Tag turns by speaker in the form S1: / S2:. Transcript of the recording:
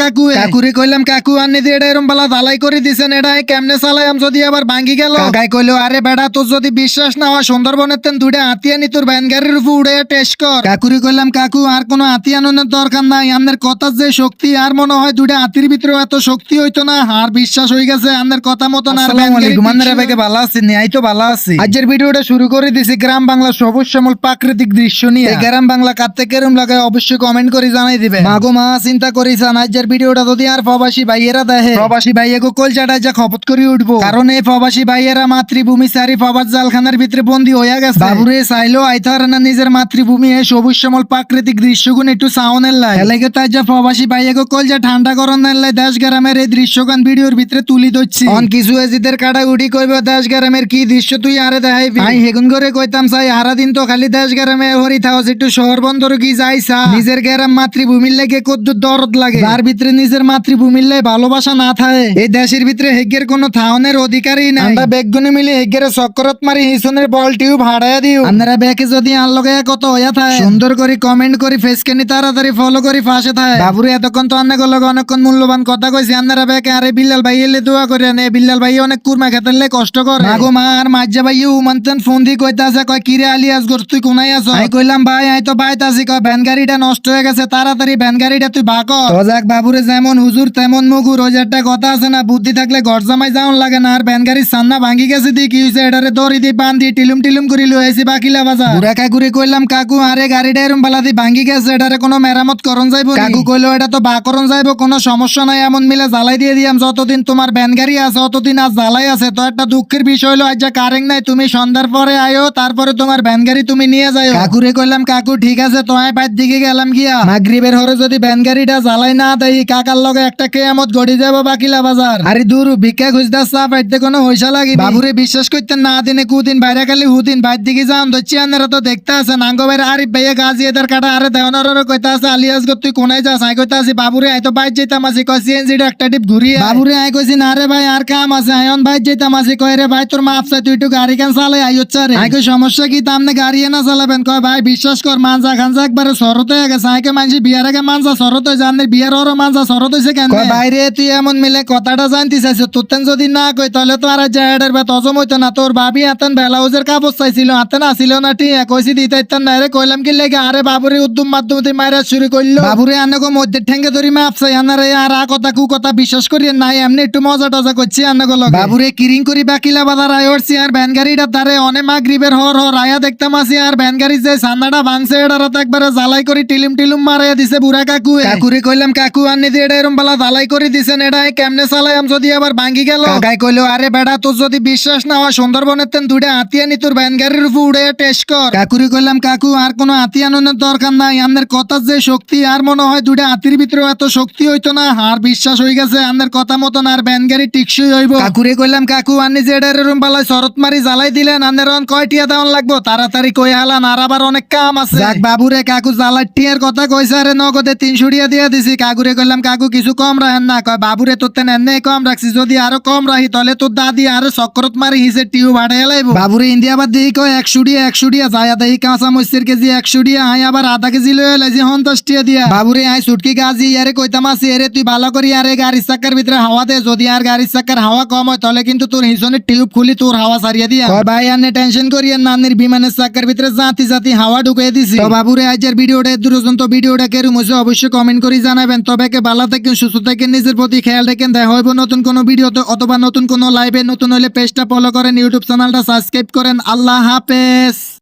S1: কাকু কাকুরে কইলাম কাকু আনি দিয়ে এটা এরম বালা করে দিছেন এটা কেমনে চালাইম যদি আবার ভাঙ্গি গেল? কাকাই কইলো আরে বেড়া তোর যদি বিশ্বাস না হয় সুন্দরবনের তেন দুইটা হাতি আনি তোর ভ্যান গাড়ির উপর উড়ে টেস্ট কর। কাকুরে কইলাম কাকু আর কোনো হাতি আনানোর দরকার নাই আমাদের কথার যে শক্তি আর মনে হয় দুইটা হাতির ভিতরে এত শক্তি হইতো না আর বিশ্বাস হয়ে গেছে আমাদের কথা মতন। ভালো আছি ন্যায় তো ভালো আছি। আজকের ভিডিওটা শুরু করে দিছি গ্রাম বাংলা সবুজ শ্যামল প্রাকৃতিক দৃশ্য নিয়ে। গ্রাম বাংলা কাটতে কেরম লাগে অবশ্যই কমেন্ট করে জানাই দিবে মাগো মা চিন্তা করিছান আজকের ভিডিওটা যদি আর প্রবাসী ভাইয়েরা দেখে প্রবাসী ভাইয়েকে কলচাটা যা খপত করে উঠবো। কারণ এই প্রবাসী ভাইয়েরা মাতৃভূমি সারি প্রবাস জালখানার ভিতরে বন্দী হইয়া গেছে। বাবুরে চাইলেও আইতে পারে না নিজের মাতৃভূমি এই সবুজ শ্যামল প্রাকৃতিক দৃশ্যগুলো একটু সাউনের লাই। এলাকে তাই যা প্রবাসী ভাইয়েকে কলজা ঠান্ডা করনের লাই দেশ গ্রামের এই দৃশ্যগান ভিডিওর ভিতরে তুলি ধরছি। অন কিছু এজিদের কাটা উঠি কইব দেশ গ্রামের কি দৃশ্য তুই আরে দেখাইবি? আই হেগুন করে কইতাম চাই হারা দিন তো খালি দেশ গ্রামে হরি থাকস একটু শহর বন্দর কি যাইসা নিজের গ্রাম মাতৃভূমির লেগে কদ্দু দরদ লাগে। যার ভিতরে নিজের মাতৃভূমির লাগে ভালোবাসা না থাকে। এই দেশের ভিতরে হেগের কোনো থাউনের অধিকারই নাই। আমরা বেগুনে মিলে হেগের চক্করত মারি হিসনের বল টিউব হারাইয়া দিও। আপনারা ব্যাকে যদি আন লগে কত হইয়া থাকে সুন্দর করে কমেন্ট করি ফেসকেনি তাড়াতাড়ি ফলো করি পাশে থাকে বাবুরে এতক্ষণ তো আন্না লগে অনেকক্ষণ মূল্যবান কথা কইছি। আপনারা ব্যাকে আরে বিল্লাল ভাই এলে দোয়া করে নে বিল্লাল ভাই অনেক কুরমা খেতেলে কষ্ট করে। মাগো মা আর মাজ্জা ভাই উমান্তন ফোন দি কইতাছে কয় কিরে আলিয়াস গোর তুই কোনাই আছো আমি কইলাম ভাই আই তো বাইতাছি কয় ভ্যান গাড়িটা নষ্ট হয়ে গেছে তাড়াতাড়ি ভ্যান গাড়িটা তুই ভাগ তো যাক বাবুরে যেমন হুজুর তেমন মুগুর ওই যে একটা কথা আছে না বুদ্ধি থাকলে ঘর জামাই যাওন লাগে না আর ভ্যান গাড়ির সান্না ভাঙি গেছে দি কি হয়েছে এটারে দড়ি দি বান দি টিলুম টিলুম করি লই আইছি বাকিলা বাজার। বুড়া কাকুরে কইলাম কাকু আরে গাড়িটা এরম বালা দি ভাঙ্গি গেছে এটারে কোনো মেরামত করন যাইবো কাকু কইলো এটা তো বা করন যাইবো কোনো সমস্যা নাই এমন মিলে জ্বালাই দিয়ে দিয়াম যতদিন তোমার ভ্যান গাড়ি আছে ততদিন আর জ্বালাই আছে। তো একটা দুঃখের বিষয় হলো আজ যা কারেন্ট নাই তুমি সন্ধ্যার পরে আয়ো তারপরে তোমার ভ্যান গাড়ি তুমি নিয়ে যাও কাকুরে কইলাম কাকু ঠিক আছে তোমায় বাইর দিকে গেলাম গিয়া। মাগরিবের হরে যদি ভ্যান গাড়িটা জ্বালাই না দেই কাকার লগে একটা কেয়ামত গড়ি যাব বাকিলা বাজার। আরে দূর ভিক্ষা খুঁজতে চা পাইতে কোনো হইসা লাগি বাবুরে বিশ্বাস করতে না দিনে কুদিন বাইরে খালি হুদিন বাইর দিকে যান ধরছি আনারা তো দেখতে আছে। নাঙ্গো বাইরে আরিফ ভাইয়া গাজি এদের কাটা আরে দেওয়ানোর কইতে আছে আলিয়াস গো তুই কোনায় যাস? আই কইতে আছি বাবুরে আই তো বাইর যেতাম আছি কই সিএনজি একটা টিপ ঘুরিয়ে বাবুরে আই কইছি না রে ভাই আর কাম আছে আয়ন ভাই যেতাম আছি। কই রে ভাই তোর মাপ চাই তুই একটু গাড়ি কান চালাই আই হচ্ছে রে। আই কই সমস্যা কি? তামনে গাড়ি না চালাবেন। কয় ভাই বিশ্বাস কর মানজা খানজা একবারে সরতে গেছে। আইকে মানছি বিয়ার আগে মানজা সরত হয়ে জানে বিয়ার ওর মানজা সরত হয়েছে কেন বাইরে তুই এমন মিলে কথাটা জানতে চাইছ তোর যদি না কই তাহলে তো আর জায়গার বেত হজম হইতো না। তোর ভাবি হাতেন বেলাউজের কাপড় চাইছিল হাতে না ছিল না ঠিক কইছি দিতে ইত্যান না। রে কইলাম কি লেগে আরে বাবুরে উদ্যম মাধ্যম দিয়ে মাইরা শুরু করল। বাবুরে আনগো মধ্যে ঠেঙ্গে ধরি মাপ চাই আনারে আর আ কথা কু কথা বিশ্বাস করি নাই এমনি একটু মজা টজা করছি আনগো লগে। বাবুরে কিরিং করি বাকিলা বাজার আয় উঠছি আর ভ্যান গাড়িটার ধারে অনেক মা গ্রিবের হর হর আয়া দেখতাম আসি আর ভ্যান গাড়ির যে সান্নাটা ভাঙছে এটা রাত একবারে জ্বালাই করে টিলিম টিলুম মারাইয়া দিছে বুড়া কাকু কাকুরে কইলাম কাকু আনি দিয়ে এটা এরম বালা জ্বালাই করে দিছেন এটা কেমনে চালাইম যদি আবার ভাঙ্গি গেল। কাকাই কইলো আরে বেড়া তোর যদি বিশ্বাস না হয় সুন্দরবনের তেন দুইটা হাতি আনি তোর ভ্যান উপর উড়ে টেস্ট কর। কাকুরে কইলাম কাকু আর কোনো হাতি আনানোর দরকার নাই। আমাদের কথার যে শক্তি আর মনে হয় দুইটা হাতির ভিতরে এত শক্তি হইতো না। আর বিশ্বাস হয়ে গেছে আমাদের কথা মতন আর ভ্যান গাড়ি টিকসই হইব। কাকুরে কইলাম কাকু আনি যে এটা এরম বালাই শরৎ মারি জ্বালাই দিলেন আনের অন কয়টিয়া দেওয়ান লাগবো? তাড়াতাড়ি কই হালান আর আবার অনেক কাম আছে। বাবুরে কাকু জ্বালাই টিয়ার কথা কইছে আরে নগদে তিনশো টিয়া দিয়ে দিছি। কাকুরে কইলাম কাকু কিছু কম রাখেন না। কয় বাবুরে তোর তেন এনে কম রাখছি। যদি আরও কম রাখি তাহলে তোর দাদি আরও চক্করত মারি হিসে টিউ ভাড়াই লাইব। বাবুরে ইন্ডিয়া বাদ দিই কয় একশো টিয়া একশো টিয়া যায় দেহি কাঁচা মসির কেজি একশো টিয়া আই আবার আধা কেজি লয়ে লাইছি হন্তাস টিয়া দিয়া। বাবুরে আই সুটকি গাজি ইয়ারে কইতাম আছি এরে তুই ভালো করি আরে গাড়ির চাক্কার ভিতরে হাওয়া দে। যদি আর গাড়ির চাক্কার হাওয়া কম হয় তাহলে কিন্তু তোর হিসনের টিউব খুলি তোর হাওয়া সারিয়ে দিয়া। ভাই আনে টেনশন করি আর নানির বিমানের চাক্কার ভিতরে জাতি জাতি হাওয়া ঢুকিয়ে দিছি। তো বাবুরে আজের ভিডিওটা দূরজন তো ভিডিওটা কেরম হয়েছে অবশ্যই কমেন্ট করে জানাবেন। তবে কে ভালো থাকেন, সুস্থ থাকেন, নিজের প্রতি খেয়াল রাখেন। দেখা হইব নতুন কোনো ভিডিওতে অথবা নতুন কোনো লাইভে। নতুন হলে পেজটা ফলো করেন ইউটিউব চ্যানেলটা সাবস্ক্রাইব করেন। আল্লাহ হাফেজ।